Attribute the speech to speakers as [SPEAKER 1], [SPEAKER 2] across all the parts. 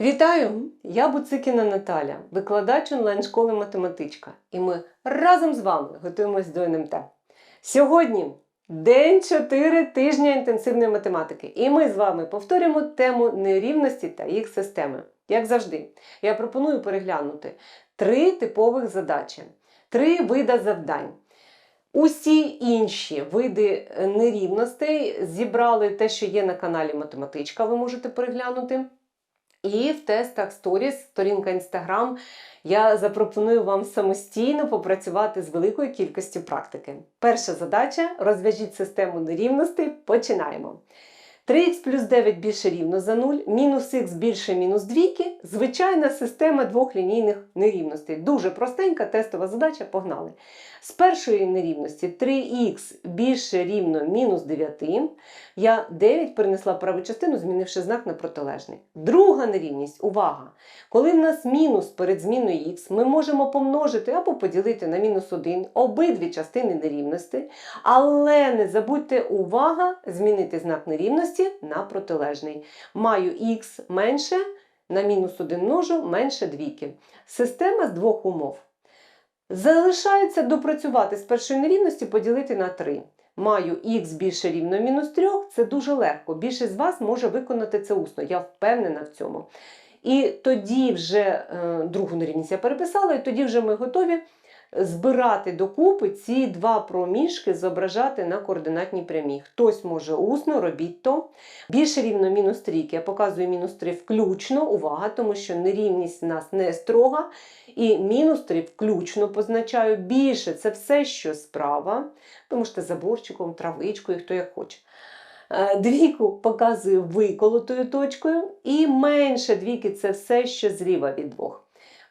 [SPEAKER 1] Вітаю! Я Буцикіна Наталя, викладач онлайн-школи математичка. І ми разом з вами готуємось до НМТ. Сьогодні день 4 тижня інтенсивної математики. І ми з вами повторюємо тему нерівності та їх системи. Як завжди, я пропоную переглянути три типових задачі, три вида завдань. Усі інші види нерівностей зібрали те, що є на каналі Математичка, ви можете переглянути. І в тестах Stories, сторінка Instagram, я запропоную вам самостійно попрацювати з великою кількістю практики. Перша задача розв'яжіть систему нерівностей. Починаємо. 3х плюс 9 більше рівно за 0, мінус х більше мінус 2, звичайна система двох лінійних нерівностей. Дуже простенька тестова задача, погнали. З першої нерівності 3х більше рівно мінус 9. Я 9 перенесла в праву частину, змінивши знак на протилежний. Друга нерівність, увага! Коли в нас мінус перед зміною х, ми можемо помножити або поділити на мінус 1 обидві частини нерівності, але не забудьте, увага, змінити знак нерівності на протилежний. Маю х менше, на мінус 1 множу менше двійки. Система з двох умов. Залишається допрацювати з першої нерівності, поділити на 3. Маю х більше рівно мінус 3, це дуже легко. Більшість з вас може виконати це усно, я впевнена в цьому. І тоді вже е, другу нерівність я переписала, і тоді вже ми готові збирати докупи ці два проміжки, зображати на координатній прямій. Хтось може усно, робіть то. Більше рівно мінус 3, я показую мінус 3 включно, увага, тому що нерівність в нас не строга. І мінус 3 включно позначаю більше це все, що справа. Ви можете заборчиком, травичкою, хто як хоче. Е, Двійку показую виколотою точкою, і менше двійки це все, що зліва від двох.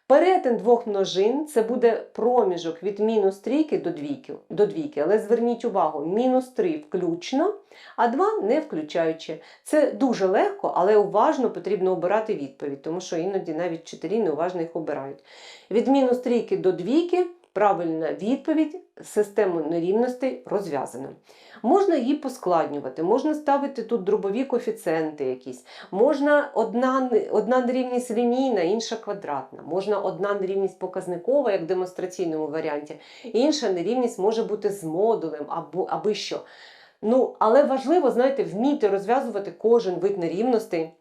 [SPEAKER 1] Перетин двох множин це буде проміжок від мінус трійки до двійки, до двійки. Але зверніть увагу, мінус 3 включно, а 2 не включаючи. Це дуже легко, але уважно потрібно обирати відповідь, тому що іноді навіть вчителі неуважно їх обирають. Від мінус трійки до двійки правильна відповідь, систему нерівностей розв'язана. Можна її поскладнювати, можна ставити тут дробові коефіцієнти якісь, можна одна, одна нерівність лінійна, інша квадратна, можна одна нерівність показникова, як в демонстраційному варіанті, інша нерівність може бути з модулем або аби що. Ну, але важливо, знаєте, вміти розв'язувати кожен вид нерівностей.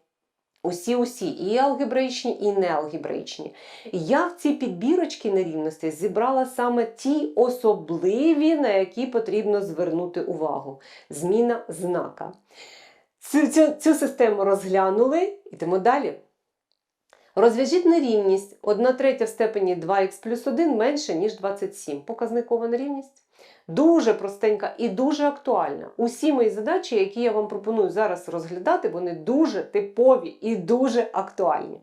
[SPEAKER 1] Усі-усі, і алгебраїчні, і неалгебраїчні. Я в ці підбірочки нерівностей зібрала саме ті особливі, на які потрібно звернути увагу. Зміна знака. Цю, цю, цю систему розглянули, йдемо далі. Розв'яжіть нерівність 1 третя в степені 2х плюс 1 менше, ніж 27. Показникова нерівність. Дуже простенька і дуже актуальна. Усі мої задачі, які я вам пропоную зараз розглядати, вони дуже типові і дуже актуальні.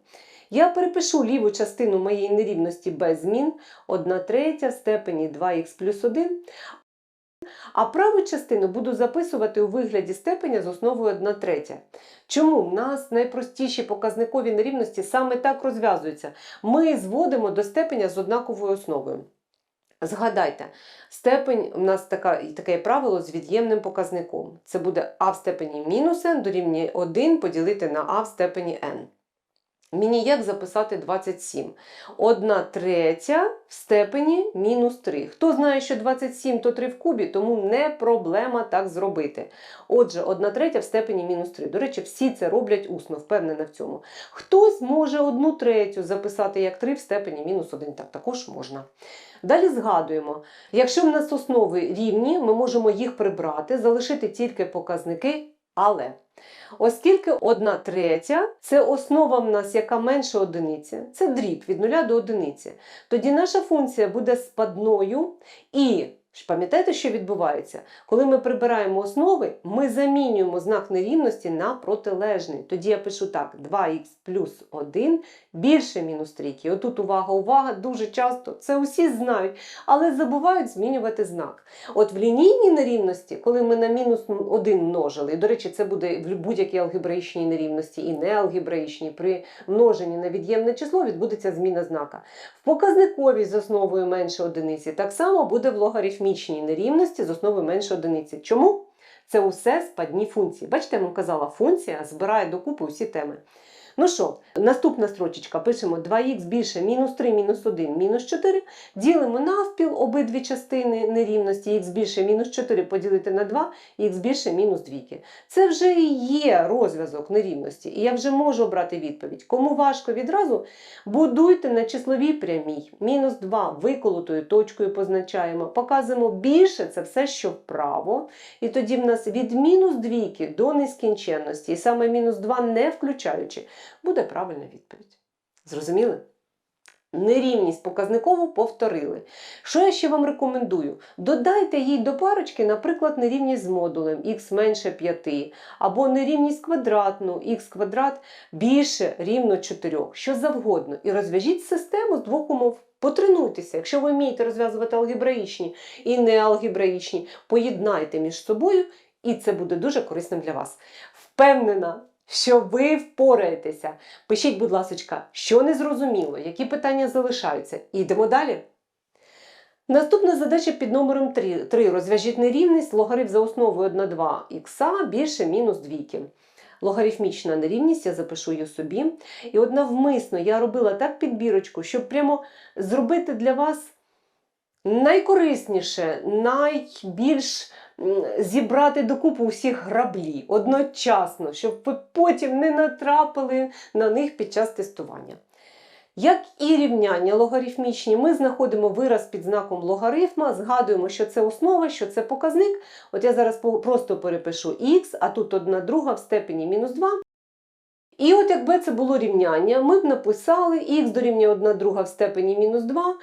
[SPEAKER 1] Я перепишу ліву частину моєї нерівності без змін 1 третя степені 2х плюс 1. А праву частину буду записувати у вигляді степеня з основою 1 третя. Чому? В нас найпростіші показникові нерівності саме так розв'язуються. Ми зводимо до степеня з однаковою основою. Згадайте, степень у нас така, таке правило з від'ємним показником. Це буде а в степені мінус n дорівнює 1 поділити на а в степені n. Мені як записати 27? 1 третя в степені мінус 3. Хто знає, що 27 то 3 в кубі, тому не проблема так зробити. Отже, 1 третя в степені мінус 3. До речі, всі це роблять усно, впевнена в цьому. Хтось може 1 третю записати як 3 в степені мінус 1. Так, також можна. Далі згадуємо, якщо в нас основи рівні, ми можемо їх прибрати, залишити тільки показники, але. Оскільки 1 третя це основа в нас, яка менше одиниці, це дріб від 0 до одиниці, тоді наша функція буде спадною і. Пам'ятаєте, що відбувається? Коли ми прибираємо основи, ми замінюємо знак нерівності на протилежний. Тоді я пишу так: 2х плюс 1 більше мінус 3. Отут увага, увага, дуже часто це усі знають, але забувають змінювати знак. От в лінійній нерівності, коли ми на мінус 1 множили, і, до речі, це буде в будь-якій алгебраїчній нерівності і неалгебраїчній, при множенні на від'ємне число відбудеться зміна знака. В показниковій з основою менше одиниці так само буде в логарифмічній нерівності з основою менше одиниці. Чому? Це усе спадні функції. Бачите, я вам казала, функція збирає докупи усі теми. Ну що, наступна строчечка пишемо 2х більше мінус 3, мінус 1, мінус 4. Ділимо навпіл обидві частини нерівності. х більше мінус 4 поділити на 2, х більше мінус 2. Це вже і є розв'язок нерівності. І я вже можу обрати відповідь. Кому важко відразу, будуйте на числовій прямій. Мінус 2 виколотою точкою позначаємо. Показуємо більше, це все, що вправо. І тоді в нас від мінус 2 до нескінченності, і саме мінус 2 не включаючи, буде правильна відповідь. Зрозуміли? Нерівність показникову повторили. Що я ще вам рекомендую? Додайте їй до парочки, наприклад, нерівність з модулем х менше 5, або нерівність квадратну, х квадрат більше рівно 4, що завгодно. І розв'яжіть систему з двох умов. Потренуйтеся, якщо ви вмієте розв'язувати алгебраїчні і неалгебраїчні, поєднайте між собою, і це буде дуже корисним для вас. Впевнена, що ви впораєтеся. Пишіть, будь ласка, що не зрозуміло, які питання залишаються. І йдемо далі. Наступна задача під номером 3. 3. Розв'яжіть нерівність логарифм за основою 1 2 х більше мінус 2. Логарифмічна нерівність, я запишу її собі. І от навмисно я робила так підбірочку, щоб прямо зробити для вас найкорисніше, найбільш зібрати докупу усіх граблі одночасно, щоб ви потім не натрапили на них під час тестування. Як і рівняння логарифмічні, ми знаходимо вираз під знаком логарифма, згадуємо, що це основа, що це показник. От я зараз просто перепишу х, а тут одна друга в степені мінус 2. І от якби це було рівняння, ми б написали х дорівнює 1 друга в степені мінус 2.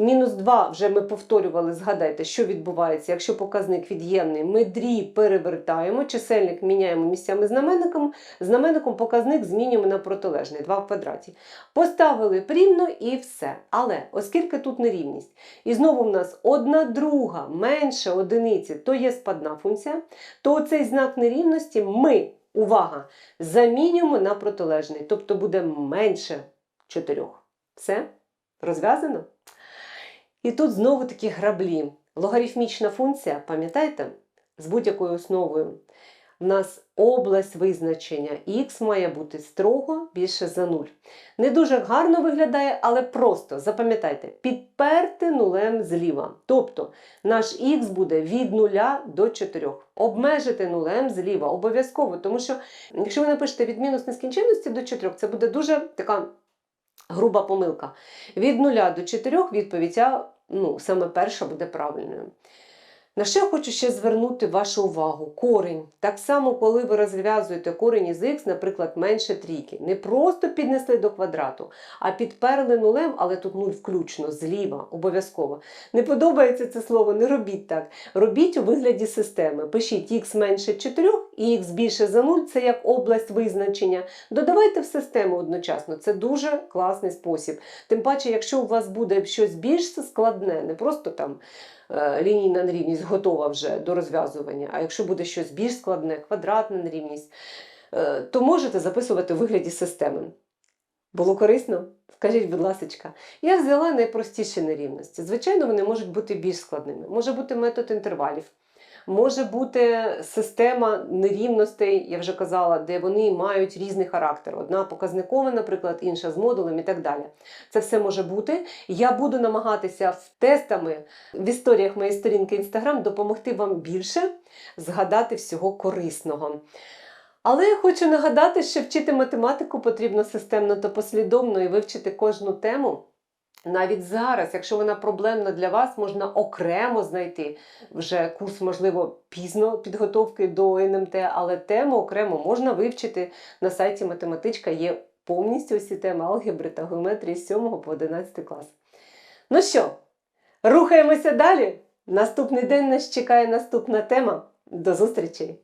[SPEAKER 1] Мінус 2 вже ми повторювали, згадайте, що відбувається, якщо показник від'ємний, ми дріб перевертаємо, чисельник міняємо місцями знаменником, знаменником показник змінюємо на протилежний 2 в квадраті. Поставили порівно і все. Але оскільки тут нерівність, і знову в нас одна друга менше одиниці, то є спадна функція, то цей знак нерівності ми, увага, замінюємо на протилежний, тобто буде менше 4. Все? Розв'язано? І тут знову такі граблі. Логарифмічна функція, пам'ятаєте, з будь-якою основою. В нас область визначення х має бути строго більше за 0. Не дуже гарно виглядає, але просто запам'ятайте, підперти нулем зліва. Тобто наш х буде від 0 до 4. Обмежити нулем зліва обов'язково, тому що якщо ви напишете від мінус нескінченності до 4, це буде дуже така груба помилка. Від 0 до 4 відповідь ну, саме перша буде правильною. На що я хочу ще звернути вашу увагу? Корінь. Так само, коли ви розв'язуєте корінь із х, наприклад, менше трійки. Не просто піднесли до квадрату, а підперли нулем, але тут нуль включно, зліва, обов'язково. Не подобається це слово, не робіть так. Робіть у вигляді системи. Пишіть х менше 4 і х більше за 0 це як область визначення. Додавайте в систему одночасно. Це дуже класний спосіб. Тим паче, якщо у вас буде щось більш складне, не просто там лінійна нерівність готова вже до розв'язування, а якщо буде щось більш складне, квадратна нерівність, е, то можете записувати у вигляді системи. Було корисно? Скажіть, будь ласка, я взяла найпростіші нерівності. Звичайно, вони можуть бути більш складними. Може бути метод інтервалів, може бути система нерівностей, я вже казала, де вони мають різний характер. Одна показникова, наприклад, інша з модулем і так далі. Це все може бути. Я буду намагатися тестами в історіях моєї сторінки Instagram допомогти вам більше згадати всього корисного. Але я хочу нагадати, що вчити математику потрібно системно та послідовно і вивчити кожну тему. Навіть зараз, якщо вона проблемна для вас, можна окремо знайти вже курс, можливо, пізно підготовки до НМТ, але тему окремо можна вивчити на сайті Математичка. Є повністю усі теми алгебри та геометрії з 7 по 11 клас. Ну що, рухаємося далі. Наступний день нас чекає наступна тема. До зустрічі!